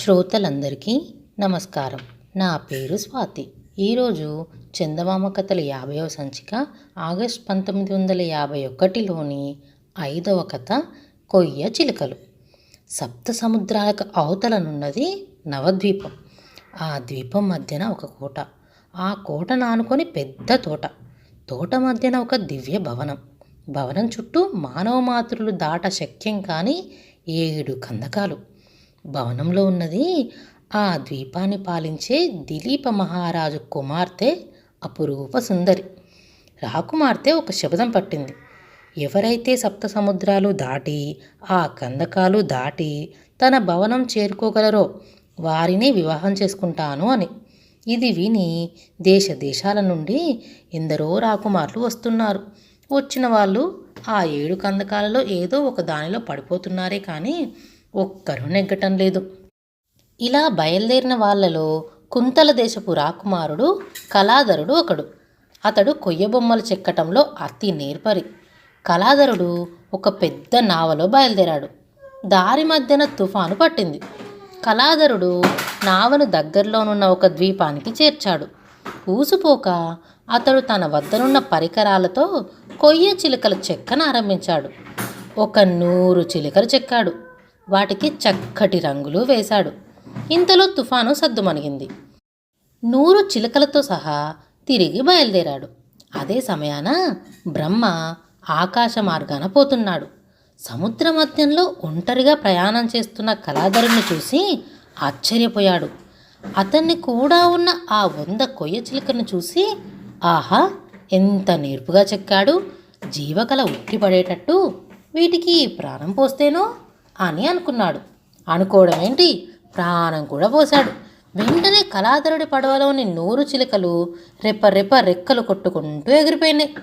శ్రోతలందరికీ నమస్కారం. నా పేరు స్వాతి. ఈరోజు చందమామ కథల యాభైవ సంచిక ఆగస్ట్ పంతొమ్మిది వందల యాభై ఒకటిలోని ఐదవ కథ కొయ్య చిలుకలు. సప్త సముద్రాలకు అవతలనున్నది నవద్వీపం. ఆ ద్వీపం మధ్యన ఒక కోట. ఆ కోట నానుకొని పెద్ద తోట. తోట మధ్యన ఒక దివ్య భవనం. భవనం చుట్టూ మానవ మాతృలు దాట శక్యం కాని ఏడు కందకాలు. భవనంలో ఉన్నది. ఆ ద్వీపాన్ని పాలించే దిలీప మహారాజు కుమార్తె అపురూప సుందరి. రాకుమార్తె ఒక శబదం పట్టింది. ఎవరైతే సప్త సముద్రాలు దాటి ఆ కందకాలు దాటి తన భవనం చేరుకోగలరో వారిని వివాహం చేసుకుంటాను అని. ఇది విని దేశ దేశాల నుండి ఎందరో రాకుమార్లు వస్తున్నారు. వచ్చిన వాళ్ళు ఆ ఏడు కందకాలలో ఏదో ఒక దానిలో పడిపోతున్నారే కానీ ఒక్కరూ నెగ్గటం లేదు. ఇలా బయలుదేరిన వాళ్ళలో కుంతల దేశపు రాకుమారుడు కళాధరుడు ఒకడు. అతడు కొయ్య బొమ్మలు చెక్కటంలో అతి నేర్పరి. కళాధరుడు ఒక పెద్ద నావలో బయలుదేరాడు. దారి మధ్యన తుఫాను పట్టింది. కళాధరుడు నావను దగ్గరలోనున్న ఒక ద్వీపానికి చేర్చాడు. ఊసిపోక అతడు తన వద్దనున్న పరికరాలతో కొయ్య చిలుకల చెక్కను ఆరంభించాడు. ఒక నూరు చిలుకలు చెక్కాడు. వాటికి చక్కటి రంగులు వేశాడు. ఇంతలో తుఫాను సద్దుమణిగింది. నూరు చిలుకలతో సహా తిరిగి బయలుదేరాడు. అదే సమయాన బ్రహ్మ ఆకాశ మార్గాన పోతున్నాడు. సముద్ర మధ్యంలో ఒంటరిగా ప్రయాణం చేస్తున్న కళాధరుణ్ణి చూసి ఆశ్చర్యపోయాడు. అతన్ని కూడా ఉన్న ఆ వంద కొయ్య చిలుకను చూసి ఆహా ఎంత నేర్పుగా చెక్కాడు. జీవకళ ఉట్టిపడేటట్టు వీటికి ప్రాణం పోస్తేనో? అని అనుకున్నాడు. అనుకోవడం ఏంటి? ప్రాణం కూడా పోశాడు. వెంటనే కళాధరుడి పడవలోని నూరు చిలుకలు రెప్ప రెప్ప రెక్కలు కొట్టుకుంటూ ఎగిరిపోయినాయి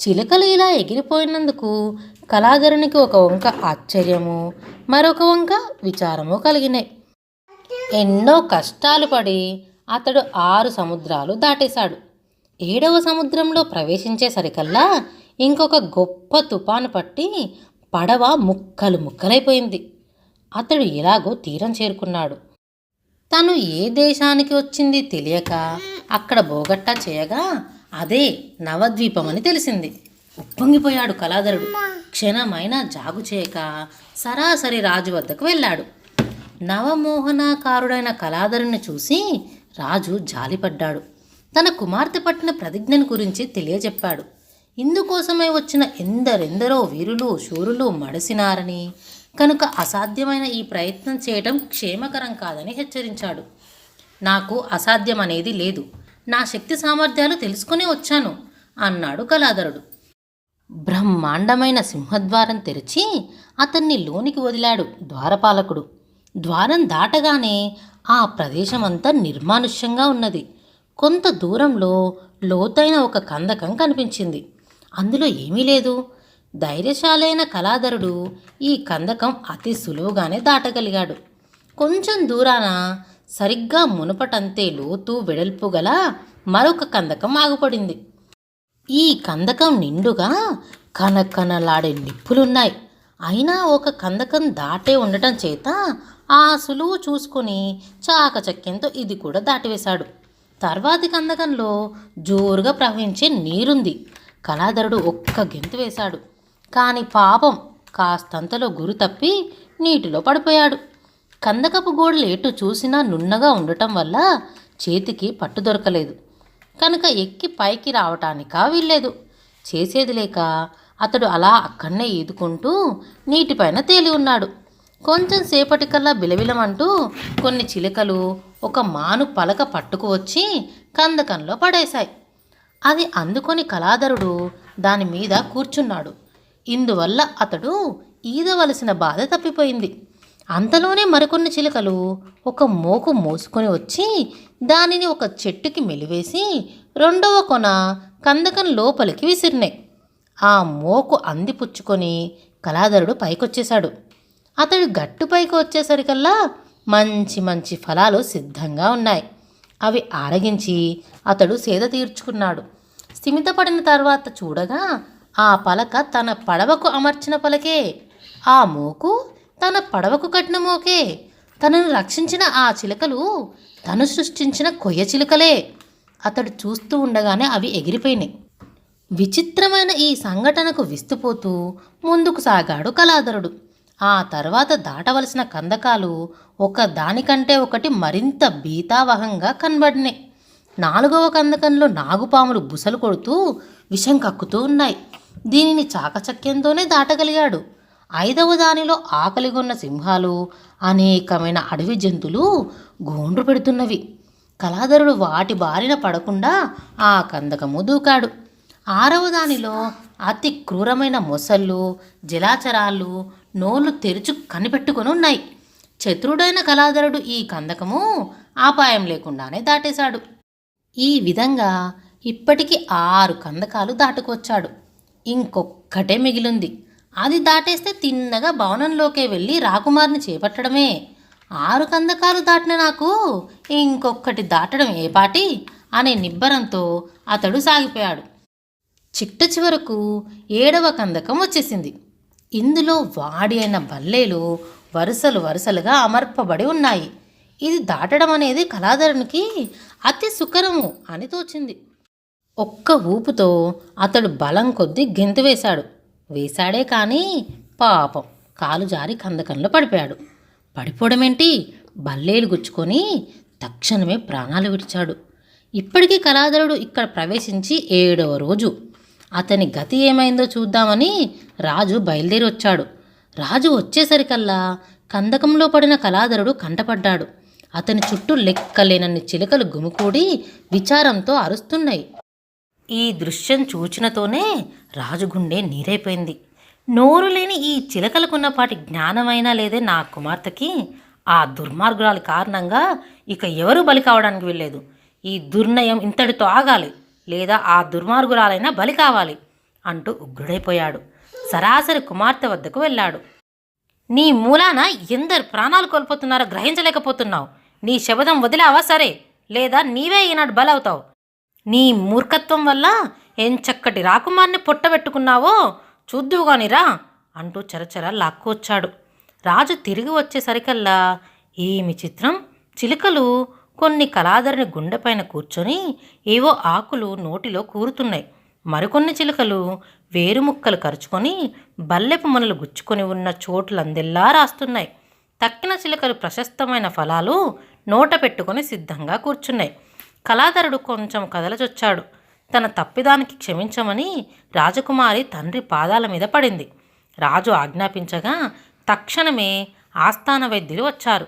చిలుకలు ఇలా ఎగిరిపోయినందుకు కళాధరునికి ఒక వంక ఆశ్చర్యము మరొక వంక విచారము కలిగినాయి ఎన్నో కష్టాలు పడి అతడు ఆరు సముద్రాలు దాటేశాడు. ఏడవ సముద్రంలో ప్రవేశించేసరికల్లా ఇంకొక గొప్ప తుపాను పట్టి పడవ ముక్కలు ముక్కలైపోయింది. అతడు ఎలాగో తీరం చేరుకున్నాడు. తను ఏ దేశానికి వచ్చింది తెలియక అక్కడ బోగట్టా చేయగా అదే నవద్వీపం అని తెలిసింది. ఉప్పొంగిపోయాడు కళాధరుడు. క్షణమైనా జాగు చేయక సరాసరి రాజు వద్దకు వెళ్ళాడు. నవమోహనాకారుడైన కళాధరుని చూసి రాజు జాలిపడ్డాడు. తన కుమార్తె పట్టిన ప్రతిజ్ఞను గురించి తెలియజెప్పాడు. ఇందుకోసమై వచ్చిన ఎందరెందరో వీరులు శూరులు మడిసినారని. కనుక అసాధ్యమైన ఈ ప్రయత్నం చేయటం క్షేమకరం కాదని హెచ్చరించాడు. నాకు అసాధ్యం అనేది లేదు. నా శక్తి సామర్థ్యాలు తెలుసుకుని వచ్చాను అన్నాడు కళాధరుడు. బ్రహ్మాండమైన సింహద్వారం తెరిచి అతన్ని లోనికి వదిలాడు ద్వారపాలకుడు. ద్వారం దాటగానే ఆ ప్రదేశమంతా నిర్మానుష్యంగా ఉన్నది. కొంత దూరంలో లోతైన ఒక కందకం కనిపించింది. అందులో ఏమీ లేదు. ధైర్యశాలైన కళాధరుడు ఈ కందకం అతి సులువుగానే దాటగలిగాడు. కొంచెం దూరాన సరిగ్గా మునుపటంతే లోతు వెడల్పు గల మరొక కందకం ఆగుపడింది. ఈ కందకం నిండుగా కనకనలాడే నిప్పులున్నాయి. అయినా ఒక కందకం దాటే ఉండటం చేత ఆ సులువు చూసుకొని చాకచక్యంతో ఇది కూడా దాటివేశాడు. తర్వాతి కందకంలో జోరుగా ప్రవహించే నీరుంది. కళాధరుడు ఒక్క గెంతు వేశాడు. కానీ పాపం కాస్తంతలో గురి తప్పి నీటిలో పడిపోయాడు. కందకపు గోడలు ఎటు చూసినా నున్నగా ఉండటం వల్ల చేతికి పట్టు దొరకలేదు. కనుక ఎక్కి పైకి రావటానికా వీల్లేదు. చేసేది లేక అతడు అలా అక్కడనే ఈదుకుంటూ నీటిపైన తేలి ఉన్నాడు. కొంచెం సేపటికల్లా బిలబిలమంటూ కొన్ని చిలుకలు ఒక మాను పలక పట్టుకు వచ్చి కందకంలో పడేశాయి. అది అందుకొని కళాధరుడు దాని మీద కూర్చున్నాడు. ఇందువల్ల అతడు ఈదవలసిన బాధ తప్పిపోయింది. అంతలోనే మరికొన్ని చిలుకలు ఒక మోకు మోసుకొని వచ్చి దానిని ఒక చెట్టుకి మెలివేసి రెండవ కొన కందకం లోపలికి విసిరినాయి. ఆ మోకు అందిపుచ్చుకొని కళాధరుడు పైకొచ్చేశాడు. అతడు గట్టు పైకి వచ్చేసరికల్లా మంచి మంచి ఫలాలు సిద్ధంగా ఉన్నాయి. అవి ఆరగించి అతడు సేద తీర్చుకున్నాడు. స్థిమితపడిన తర్వాత చూడగా ఆ పలక తన పడవకు అమర్చిన పలకే. ఆ మోకు తన పడవకు కట్టిన మోకే. తనను రక్షించిన ఆ చిలకలు తను సృష్టించిన కొయ్య చిలుకలే. అతడు చూస్తూ ఉండగానే అవి ఎగిరిపోయినాయి. విచిత్రమైన ఈ సంఘటనకు విస్తుపోతూ ముందుకు సాగాడు కళాధరుడు. ఆ తర్వాత దాటవలసిన కందకాలు ఒక దానికంటే ఒకటి మరింత భీతావహంగా కనబడినాయి. నాలుగవ కందకంలో నాగుపాములు బుసలు కొడుతూ విషం కక్కుతూ ఉన్నాయి. దీనిని చాకచక్యంతోనే దాటగలిగాడు. ఐదవ దానిలో ఆకలిగొన్న సింహాలు అనేకమైన అడవి జంతువులు గోండ్రు పెడుతున్నవి. కళాధరుడు వాటి బారిన పడకుండా ఆ కందకము దూకాడు. ఆరవ దానిలో అతి క్రూరమైన మొసళ్ళు జలాచరాలు నోళ్ళు తెరుచు కనిపెట్టుకొని ఉన్నాయి. చతురుడైన కళాధరుడు ఈ కందకము ఆపాయం లేకుండానే దాటేశాడు. ఈ విధంగా ఇప్పటికి ఆరు కందకాలు దాటుకొచ్చాడు. ఇంకొక్కటే మిగిలింది. అది దాటేస్తే తిన్నగా భవనంలోకే వెళ్ళి రాకుమారిని చేపట్టడమే. ఆరు కందకాలు దాటిన నాకు ఇంకొక్కటి దాటడం ఏపాటి పాటి అనే నిబ్బరంతో అతడు సాగిపోయాడు. చిట్ట చివరకు ఏడవ కందకం వచ్చేసింది. ఇందులో వాడి అయిన బల్లేలు వరుసలు వరుసలుగా అమర్పబడి ఉన్నాయి. ఇది దాటడం అనేది కళాధరునికి అతి సుకరము అని తోచింది. ఒక్క ఊపుతో అతడు బలం కొద్దీ గెంతు వేశాడు. వేశాడే కానీ పాపం కాలు జారి కందకంలో పడిపోయాడు. పడిపోవడమేంటి? బల్లేలు గుచ్చుకొని తక్షణమే ప్రాణాలు విడిచాడు. ఇప్పటికీ కళాధరుడు ఇక్కడ ప్రవేశించి ఏడవ రోజు అతని గతి ఏమైందో చూద్దామని రాజు బయలుదేరి వచ్చాడు రాజు వచ్చేసరికల్లా కందకంలో పడిన కళాధరుడు కంటపడ్డాడు. అతని చుట్టూ లెక్కలేనన్ని చిలుకలు గుమికూడి విచారంతో అరుస్తున్నాయి. ఈ దృశ్యం చూచినతోనే రాజు గుండె నీరైపోయింది. నోరు లేని ఈ చిలకలకున్నపాటి జ్ఞానమైనా లేదే నా కుమార్తెకి. ఆ దుర్మార్గురాలి కారణంగా ఇక ఎవరు బలి కావడానికి వెళ్ళలేదు ఈ దుర్నయం ఇంతటితో ఆగాలి. లేదా ఆ దుర్మార్గురాలైనా బలి కావాలి అంటూ ఉగ్రుడైపోయాడు. సరాసరి కుమార్తె వద్దకు వెళ్ళాడు. నీ మూలాన ఎందరు ప్రాణాలు కోల్పోతున్నారో గ్రహించలేకపోతున్నావు. నీ శబదం వదిలావా సరే లేదా నీవే ఈనాడు బలవుతావు. నీ మూర్ఖత్వం వల్ల ఎంచక్కటి రాకుమార్ని పొట్టబెట్టుకున్నావో చూద్దువుగానిరా అంటూ చరచర లాక్కొచ్చాడు. రాజు తిరిగి వచ్చేసరికల్లా ఏమి చిత్రం చిలుకలు కొన్ని కళాధరుని గుండెపైన కూర్చొని ఏవో ఆకులు నోటిలో కూరుతున్నాయి. మరికొన్ని చిలుకలు వేరుముక్కలు కరుచుకొని బల్లెపు మనలు గుచ్చుకొని ఉన్న చోట్లందెల్లా రాస్తున్నాయి. తక్కిన చిలుకలు ప్రశస్తమైన ఫలాలు నోట పెట్టుకొని సిద్ధంగా కూర్చున్నాయి. కళాధరుడు కొంచెం కదలచొచ్చాడు. తన తప్పిదానికి క్షమించమని రాజకుమారి తండ్రి పాదాల మీద పడింది. రాజు ఆజ్ఞాపించగా తక్షణమే ఆస్థాన వైద్యులు వచ్చారు.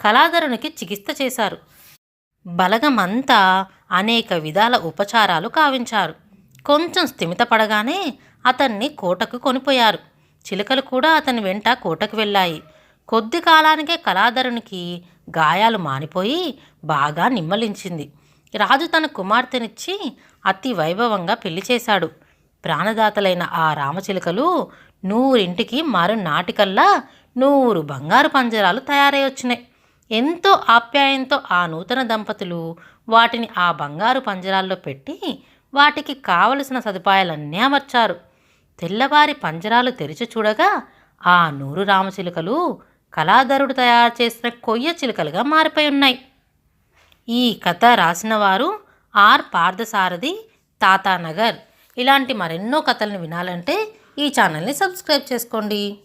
కళాధరునికి చికిత్స చేశారు. బలగమంతా అనేక విధాల ఉపచారాలు కావించారు. కొంచెం స్థిమితపడగానే అతన్ని కోటకు కొనిపోయారు. చిలుకలు కూడా అతని వెంట కోటకు వెళ్ళాయి. కొద్ది కాలానికే కళాధరునికి గాయాలు మానిపోయి బాగా నిమ్మలించింది. రాజు తన కుమార్తెనిచ్చి అతి వైభవంగా పెళ్ళి చేశాడు. ప్రాణదాతలైన ఆ రామచిలుకలు నూరింటికి మరునాటికల్లా నూరు బంగారు పంజరాలు తయారై వచ్చినాయి. ఎంతో ఆప్యాయంతో ఆ నూతన దంపతులు వాటిని ఆ బంగారు పంజరాల్లో పెట్టి వాటికి కావలసిన సదుపాయాలన్నీ అమర్చారు. తెల్లవారి పంజరాలు తెరిచి చూడగా ఆ నూరు రామచిలుకలు కళాధరుడు తయారు చేసిన కొయ్య చిలుకలుగా మారిపోయి ఉన్నాయి. ఈ కథ రాసిన వారు ఆర్ పార్థసారథి తాతానగర్. ఇలాంటి మరెన్నో కథలను వినాలంటే ఈ ఛానల్ని సబ్స్క్రైబ్ చేసుకోండి.